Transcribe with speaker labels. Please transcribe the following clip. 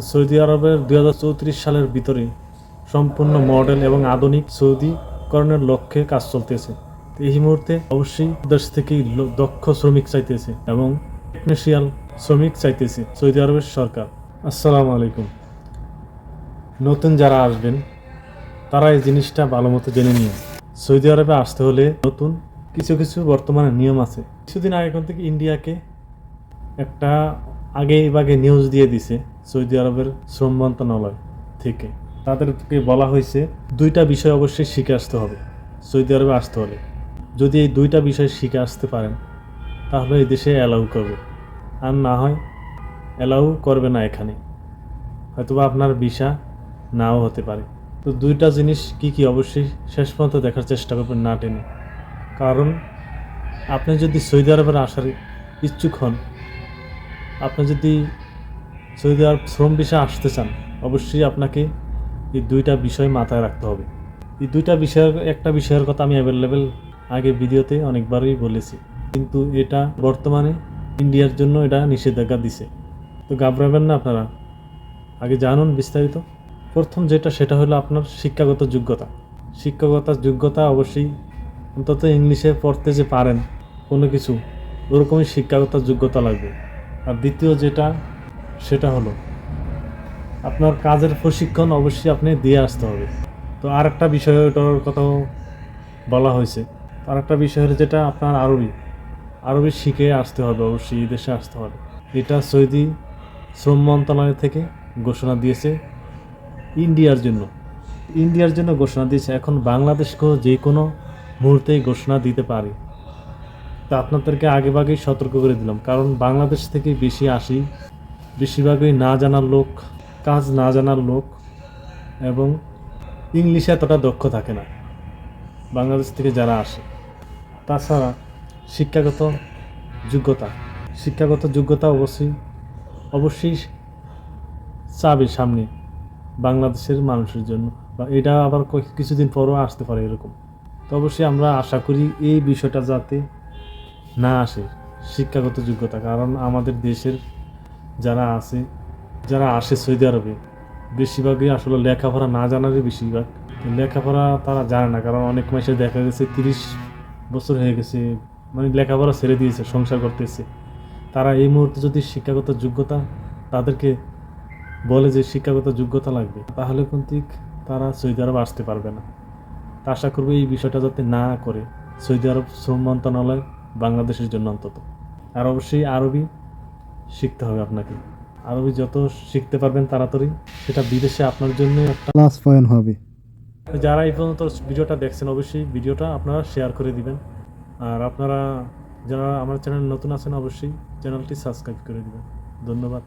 Speaker 1: Saudi আরবের দুই হাজার চৌত্রিশ সালের ভিতরে সম্পূর্ণ মডেল এবং আধুনিক সৌদিকরণের লক্ষ্যে কাজ চলতেছে। এই মুহূর্তে অবশ্যই দেশ থেকেই লো- দক্ষ শ্রমিক চাইতেছে এবং টেকনিশিয়াল শ্রমিক চাইতেছে সৌদি আরবের সরকার। আসসালামু আলাইকুম। নতুন যারা আসবেন, তারা এই জিনিসটা ভালো মতো জেনে নিন সৌদি আরবে আসতে হলে নতুন কিছু কিছু বর্তমানে নিয়ম আছে। কিছুদিন আগে থেকে ইন্ডিয়াকে একটা আগে বাগে নিউজ দিয়ে দিছে, সৌদি আরবের শ্রম মন্ত্রণালয় থেকে। তাদেরকে বলা হয়েছে, দুইটা বিষয় অবশ্যই শিখে আসতে হবে, সৌদি আরবে আসতে হলে। যদি এই দুইটা বিষয় শিখে আসতে পারেন, তাহলে এই দেশে অ্যালাউ করবে। আর না হয় অ্যালাউ করবে না এখানে। হয়তোবা আপনার ভিসা নাও হতে পারে। তো দুইটা জিনিস কি কি অবশ্যই শেষ পর্যন্ত দেখার চেষ্টা করবেন না টেনে। কারণ, আপনি যদি সৌদি আরবের আসার ইচ্ছুক হন আপনি যদি সৌদি আরব শ্রম ভিসা আসতে চান, অবশ্যই আপনাকে এই দুইটা বিষয় মাথায় রাখতে হবে। এই দুইটা বিষয়ের, একটা বিষয়ের কথা আমি অ্যাভেলেবেল আগে ভিডিওতে অনেকবারই বলেছি। কিন্তু এটা বর্তমানে ইন্ডিয়ার জন্য এটা নিষেধাজ্ঞা দিছে। তো ঘাবড়াবেন না আপনারা। আগে জানুন বিস্তারিত। প্রথম যেটা, সেটা হলো আপনার শিক্ষাগত যোগ্যতা। শিক্ষাগত যোগ্যতা অবশ্যই অন্তত ইংলিশে পড়তে যে পারেন, কোনো কিছু, ওরকমই শিক্ষাগত যোগ্যতা লাগবে। আর দ্বিতীয় যেটা, সেটা হলো আপনার কাজের প্রশিক্ষণ অবশ্যই আপনি দিয়ে আসতে হবে। তো আর একটা বিষয়, ওটার কথাও বলা হয়েছে। আর একটা বিষয় হলো যেটা, আপনার আরবি। আরবি শিখে আসতে হবে, অবশ্যই এই দেশে আসতে হবে। এটা সৌদি শ্রম মন্ত্রণালয় থেকে ঘোষণা দিয়েছে ইন্ডিয়ার জন্য। ইন্ডিয়ার জন্য ঘোষণা দিয়েছে, এখন বাংলাদেশকেও যে কোনো মুহূর্তেই ঘোষণা দিতে পারে। তা আপনাদেরকে আগেভাগেই সতর্ক করে দিলাম। কারণ বাংলাদেশ থেকে বেশি আসি, বেশিরভাগই না জানার লোক, কাজ না জানার লোক, এবং ইংলিশে এতটা দক্ষ থাকে না, বাংলাদেশ থেকে যারা আসে। তাছাড়া শিক্ষাগত যোগ্যতা শিক্ষাগত যোগ্যতা অবশ্যই অবশ্যই চাবে সামনে বাংলাদেশের মানুষের জন্য, বা এটা আবার কিছুদিন পরও আসতে পারে এরকম। তো অবশ্যই আমরা আশা করি এই বিষয়টা যাতে না আসে শিক্ষাগত যোগ্যতা, কারণ আমাদের দেশের যারা আছে, যারা আসে সৌদি আরবে, বেশিরভাগই আসলে লেখাপড়া না জানারই বেশিরভাগ। লেখাপড়া তারা জানে না, কারণ অনেক মাসে দেখা গেছে তিরিশ বছর হয়ে গেছে মানে লেখাপড়া ছেড়ে দিয়েছে, সংসার করতেছে। তারা এই মুহূর্তে যদি শিক্ষাগত যোগ্যতা তাদেরকে বলে যে শিক্ষাগত যোগ্যতা লাগবে, তাহলে কিন্তু তারা সৌদি আরব আসতে পারবে না। তা আশা করব এই বিষয়টা যাতে না করে সৌদি আরব শ্রম মন্ত্রণালয় বাংলাদেশের জন্য অন্তত। আর অবশ্যই আরবি শিখতে হবে আপনাকে। আরবি যত শিখতে পারবেন তাড়াতাড়ি সেটা বিদেশে আপনার জন্য একটা
Speaker 2: প্লাস পয়েন্ট হবে।
Speaker 1: যারা এই পর্যন্ত ভিডিওটা দেখছেন অবশ্যই ভিডিওটা আপনারা শেয়ার করে দিবেন। আর আপনারা যারা আমার চ্যানেল নতুন আছেন অবশ্যই চ্যানেলটি সাবস্ক্রাইব করে দেবেন। ধন্যবাদ।